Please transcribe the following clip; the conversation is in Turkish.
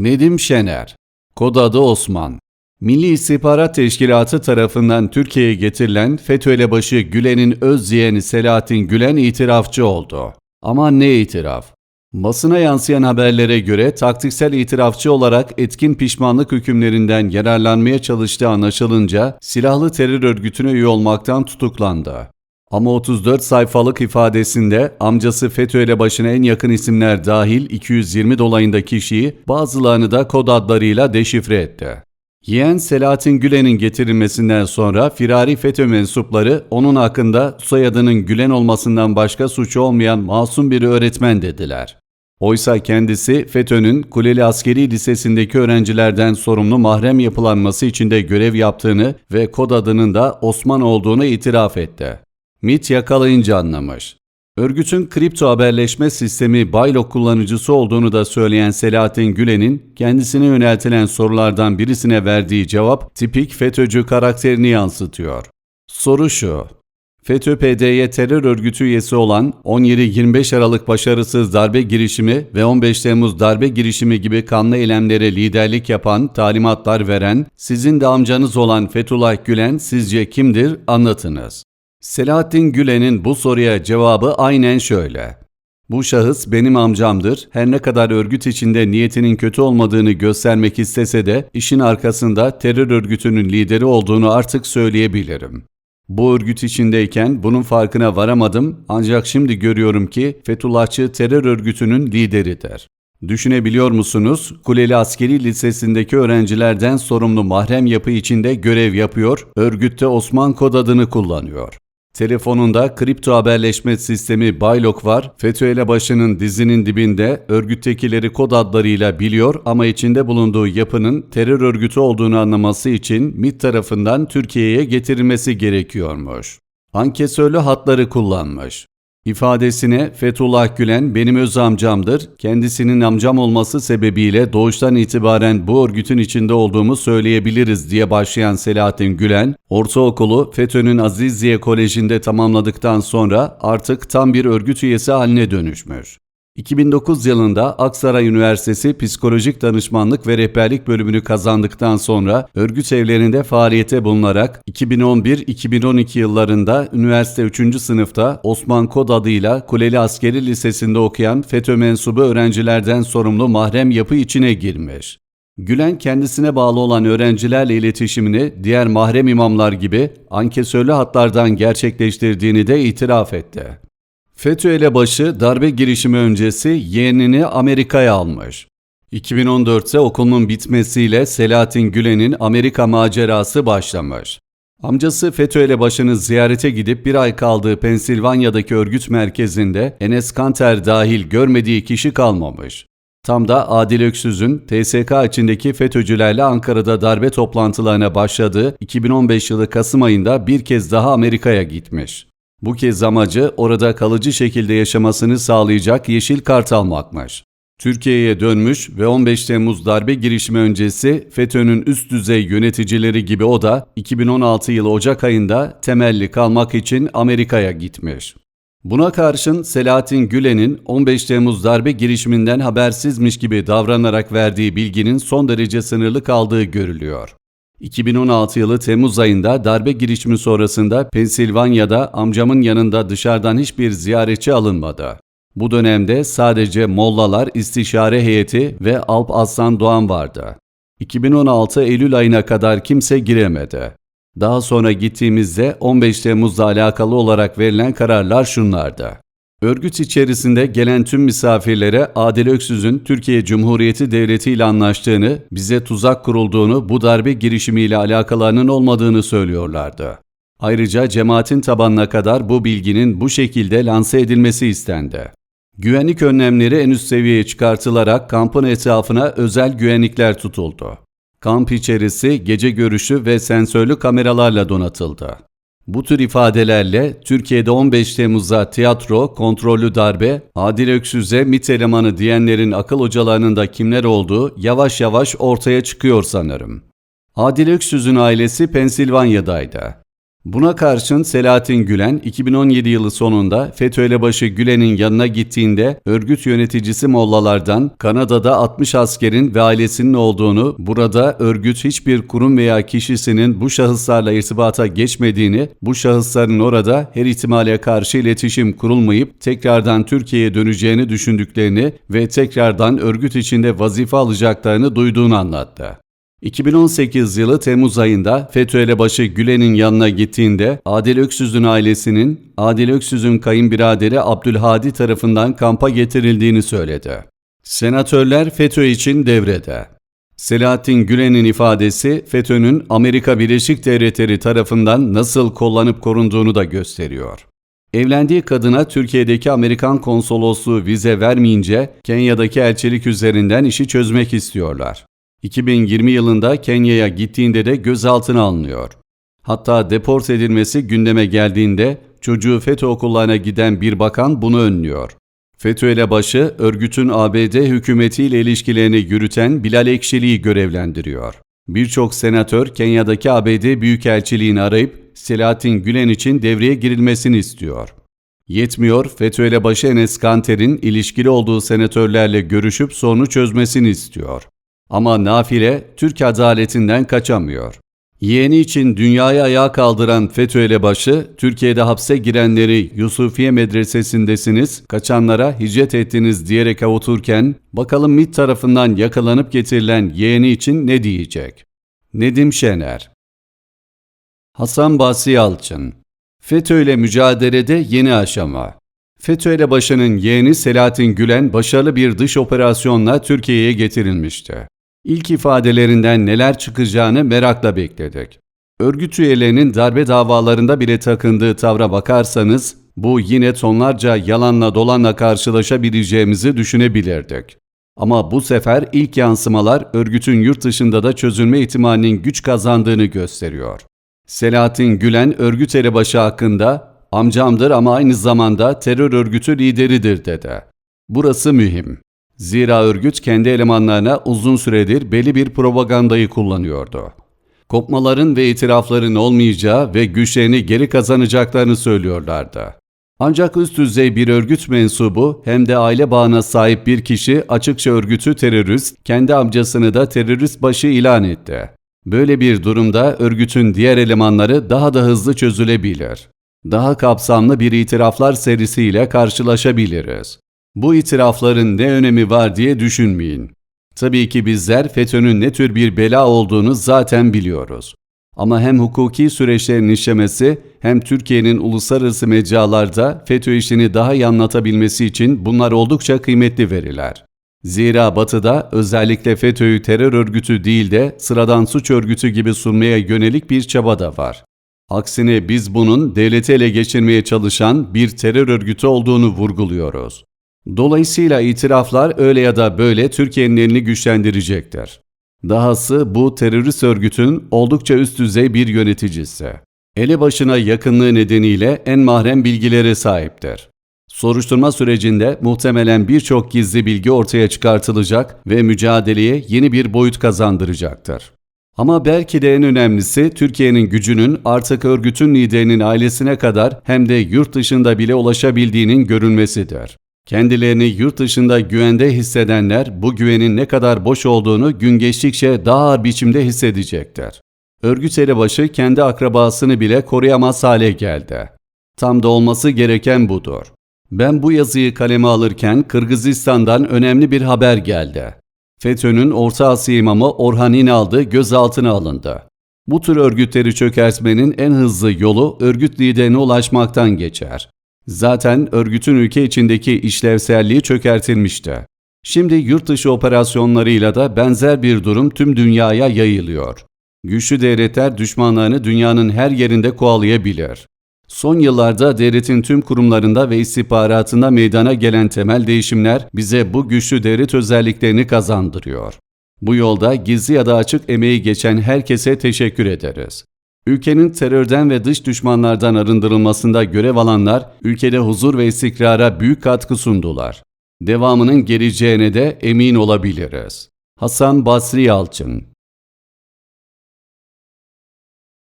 Nedim Şener Kod adı Osman Milli İstihbarat Teşkilatı tarafından Türkiye'ye getirilen FETÖ elebaşı Gülen'in öz yeğeni Selahattin Gülen itirafçı oldu. Ama ne itiraf? Basına yansıyan haberlere göre taktiksel itirafçı olarak etkin pişmanlık hükümlerinden yararlanmaya çalıştığı anlaşılınca silahlı terör örgütüne üye olmaktan tutuklandı. Ama 34 sayfalık ifadesinde amcası FETÖ elebaşına en yakın isimler dahil 220 dolayında kişiyi bazılarını da kod adlarıyla deşifre etti. Yeğen Selahattin Gülen'in getirilmesinden sonra firari FETÖ mensupları onun hakkında soyadının Gülen olmasından başka suçu olmayan masum bir öğretmen dediler. Oysa kendisi FETÖ'nün Kuleli Askeri Lisesi'ndeki öğrencilerden sorumlu mahrem yapılanması içinde görev yaptığını ve kod adının da Osman olduğunu itiraf etti. MIT yakalayınca anlamış. Örgütün kripto haberleşme sistemi Baylok kullanıcısı olduğunu da söyleyen Selahattin Gülen'in kendisine yöneltilen sorulardan birisine verdiği cevap tipik FETÖ'cü karakterini yansıtıyor. Soru şu. FETÖ-PDY terör örgütü üyesi olan 17-25 Aralık başarısız darbe girişimi ve 15 Temmuz darbe girişimi gibi kanlı eylemlere liderlik yapan, talimatlar veren, sizin de amcanız olan Fethullah Gülen sizce kimdir anlatınız. Selahattin Gülen'in bu soruya cevabı aynen şöyle. Bu şahıs benim amcamdır. Her ne kadar örgüt içinde niyetinin kötü olmadığını göstermek istese de işin arkasında terör örgütünün lideri olduğunu artık söyleyebilirim. Bu örgüt içindeyken bunun farkına varamadım ancak şimdi görüyorum ki Fethullahçı terör örgütünün lideridir. Düşünebiliyor musunuz? Kuleli Askeri Lisesi'ndeki öğrencilerden sorumlu mahrem yapı içinde görev yapıyor, örgütte Osman kod adını kullanıyor. Telefonunda kripto haberleşme sistemi Baylok var. FETÖ elebaşının dizinin dibinde örgüttekileri kod adlarıyla biliyor ama içinde bulunduğu yapının terör örgütü olduğunu anlaması için MİT tarafından Türkiye'ye getirilmesi gerekiyormuş. Ankesörlü hatları kullanmış. İfadesine Fethullah Gülen benim öz amcamdır. Kendisinin amcam olması sebebiyle doğuştan itibaren bu örgütün içinde olduğumu söyleyebiliriz diye başlayan Selahattin Gülen, ortaokulu FETÖ'nün Aziziye Koleji'nde tamamladıktan sonra artık tam bir örgüt üyesi haline dönüşmüş. 2009 yılında Aksaray Üniversitesi Psikolojik Danışmanlık ve Rehberlik bölümünü kazandıktan sonra örgüt evlerinde faaliyete bulunarak 2011-2012 yıllarında üniversite 3. sınıfta Osman Kod adıyla Kuleli Askeri Lisesi'nde okuyan FETÖ mensubu öğrencilerden sorumlu mahrem yapı içine girmiş. Gülen kendisine bağlı olan öğrencilerle iletişimini diğer mahrem imamlar gibi ankesörlü hatlardan gerçekleştirdiğini de itiraf etti. FETÖ elebaşı darbe girişimi öncesi yeğenini Amerika'ya almış. 2014'te okulun bitmesiyle Selahattin Gülen'in Amerika macerası başlamış. Amcası FETÖ elebaşını ziyarete gidip bir ay kaldığı Pensilvanya'daki örgüt merkezinde Enes Kanter dahil görmediği kişi kalmamış. Tam da Adil Öksüz'ün TSK içindeki FETÖ'cülerle Ankara'da darbe toplantılarına başladığı 2015 yılı Kasım ayında bir kez daha Amerika'ya gitmiş. Bu kez amacı orada kalıcı şekilde yaşamasını sağlayacak yeşil kart almakmış. Türkiye'ye dönmüş ve 15 Temmuz darbe girişimi öncesi FETÖ'nün üst düzey yöneticileri gibi o da 2016 yılı Ocak ayında temelli kalmak için Amerika'ya gitmiş. Buna karşın Selahattin Gülen'in 15 Temmuz darbe girişiminden habersizmiş gibi davranarak verdiği bilginin son derece sınırlı kaldığı görülüyor. 2016 yılı Temmuz ayında darbe girişimi sonrasında Pensilvanya'da amcamın yanında dışarıdan hiçbir ziyaretçi alınmadı. Bu dönemde sadece mollalar, istişare heyeti ve Alp Aslan Doğan vardı. 2016 Eylül ayına kadar kimse giremedi. Daha sonra gittiğimizde 15 Temmuz'la alakalı olarak verilen kararlar şunlardı. Örgüt içerisinde gelen tüm misafirlere Adil Öksüz'ün Türkiye Cumhuriyeti Devleti ile anlaştığını, bize tuzak kurulduğunu, bu darbe girişimiyle alakalarının olmadığını söylüyorlardı. Ayrıca cemaatin tabanına kadar bu bilginin bu şekilde lanse edilmesi istendi. Güvenlik önlemleri en üst seviyeye çıkartılarak kampın etrafına özel güvenlikler tutuldu. Kamp içerisi gece görüşü ve sensörlü kameralarla donatıldı. Bu tür ifadelerle Türkiye'de 15 Temmuz'a tiyatro, kontrollü darbe, Adil Öksüz'e MİT elemanı diyenlerin akıl hocalarının da kimler olduğu yavaş yavaş ortaya çıkıyor sanırım. Adil Öksüz'ün ailesi Pensilvanya'daydı. Buna karşın Selahattin Gülen 2017 yılı sonunda FETÖ elebaşı Gülen'in yanına gittiğinde örgüt yöneticisi mollalardan Kanada'da 60 askerin ve ailesinin olduğunu, burada örgüt hiçbir kurum veya kişisinin bu şahıslarla irtibata geçmediğini, bu şahısların orada her ihtimale karşı iletişim kurulmayıp tekrardan Türkiye'ye döneceğini düşündüklerini ve tekrardan örgüt içinde vazife alacaklarını duyduğunu anlattı. 2018 yılı Temmuz ayında FETÖ elebaşı Gülen'in yanına gittiğinde Adil Öksüz'ün ailesinin Adil Öksüz'ün kayınbiraderi Abdülhadi tarafından kampa getirildiğini söyledi. Senatörler FETÖ için devrede. Selahattin Gülen'in ifadesi FETÖ'nün Amerika Birleşik Devletleri tarafından nasıl kullanıp korunduğunu da gösteriyor. Evlendiği kadına Türkiye'deki Amerikan konsolosluğu vize vermeyince Kenya'daki elçilik üzerinden işi çözmek istiyorlar. 2020 yılında Kenya'ya gittiğinde de gözaltına alınıyor. Hatta deport edilmesi gündeme geldiğinde çocuğu FETÖ okullarına giden bir bakan bunu önlüyor. FETÖ ile başı örgütün ABD hükümetiyle ilişkilerini yürüten Bilal Ekşili'yi görevlendiriyor. Birçok senatör Kenya'daki ABD Büyükelçiliğini arayıp Selahattin Gülen için devreye girilmesini istiyor. Yetmiyor, FETÖ ile başı Enes Kanter'in ilişkili olduğu senatörlerle görüşüp sorunu çözmesini istiyor. Ama nafile Türk adaletinden kaçamıyor. Yeğeni için dünyayı ayağa kaldıran FETÖ elebaşı, Türkiye'de hapse girenleri Yusufiye medresesindesiniz, kaçanlara hicret ettiniz diyerek avuturken, bakalım MİT tarafından yakalanıp getirilen yeğeni için ne diyecek? Nedim Şener Hasan Basri Yalçın FETÖ ile mücadelede yeni aşama FETÖ elebaşının yeğeni Selahattin Gülen başarılı bir dış operasyonla Türkiye'ye getirilmişti. İlk ifadelerinden neler çıkacağını merakla bekledik. Örgüt üyelerinin darbe davalarında bile takındığı tavra bakarsanız, bu yine tonlarca yalanla dolanla karşılaşabileceğimizi düşünebilirdik. Ama bu sefer ilk yansımalar örgütün yurt dışında da çözülme ihtimalinin güç kazandığını gösteriyor. Selahattin Gülen örgüt elebaşı hakkında amcamdır ama aynı zamanda terör örgütü lideridir dedi. Burası mühim. Zira örgüt kendi elemanlarına uzun süredir belli bir propagandayı kullanıyordu. Kopmaların ve itirafların olmayacağı ve güçlerini geri kazanacaklarını söylüyorlardı. Ancak üst düzey bir örgüt mensubu hem de aile bağına sahip bir kişi açıkça örgütü terörist, kendi amcasını da terörist başı ilan etti. Böyle bir durumda örgütün diğer elemanları daha da hızlı çözülebilir. Daha kapsamlı bir itiraflar serisiyle karşılaşabiliriz. Bu itirafların ne önemi var diye düşünmeyin. Tabii ki bizler FETÖ'nün ne tür bir bela olduğunu zaten biliyoruz. Ama hem hukuki süreçlerin işlemesi hem Türkiye'nin uluslararası mecralarda FETÖ işini daha iyi anlatabilmesi için bunlar oldukça kıymetli veriler. Zira Batı'da özellikle FETÖ'yü terör örgütü değil de sıradan suç örgütü gibi sunmaya yönelik bir çaba da var. Aksine biz bunun devleti ele geçirmeye çalışan bir terör örgütü olduğunu vurguluyoruz. Dolayısıyla itiraflar öyle ya da böyle Türkiye'nin elini güçlendirecektir. Dahası bu terörist örgütün oldukça üst düzey bir yöneticisi. Elebaşına yakınlığı nedeniyle en mahrem bilgilere sahiptir. Soruşturma sürecinde muhtemelen birçok gizli bilgi ortaya çıkartılacak ve mücadeleye yeni bir boyut kazandıracaktır. Ama belki de en önemlisi Türkiye'nin gücünün artık örgütün liderinin ailesine kadar hem de yurt dışında bile ulaşabildiğinin görülmesidir. Kendilerini yurt dışında güvende hissedenler bu güvenin ne kadar boş olduğunu gün geçtikçe daha ağır biçimde hissedecektir. Örgüt elebaşı kendi akrabasını bile koruyamaz hale geldi. Tam da olması gereken budur. Ben bu yazıyı kaleme alırken Kırgızistan'dan önemli bir haber geldi. FETÖ'nün Orta Asya imamı Orhan İnaldı gözaltına alındı. Bu tür örgütleri çökertmenin en hızlı yolu örgüt liderine ulaşmaktan geçer. Zaten örgütün ülke içindeki işlevselliği çökertilmişti. Şimdi yurt dışı operasyonlarıyla da benzer bir durum tüm dünyaya yayılıyor. Güçlü devletler düşmanlarını dünyanın her yerinde kovalayabilir. Son yıllarda devletin tüm kurumlarında ve istihbaratında meydana gelen temel değişimler bize bu güçlü devlet özelliklerini kazandırıyor. Bu yolda gizli ya da açık emeği geçen herkese teşekkür ederiz. Ülkenin terörden ve dış düşmanlardan arındırılmasında görev alanlar ülkede huzur ve istikrara büyük katkı sundular. Devamının geleceğine de emin olabiliriz. Hasan Basri Yalçın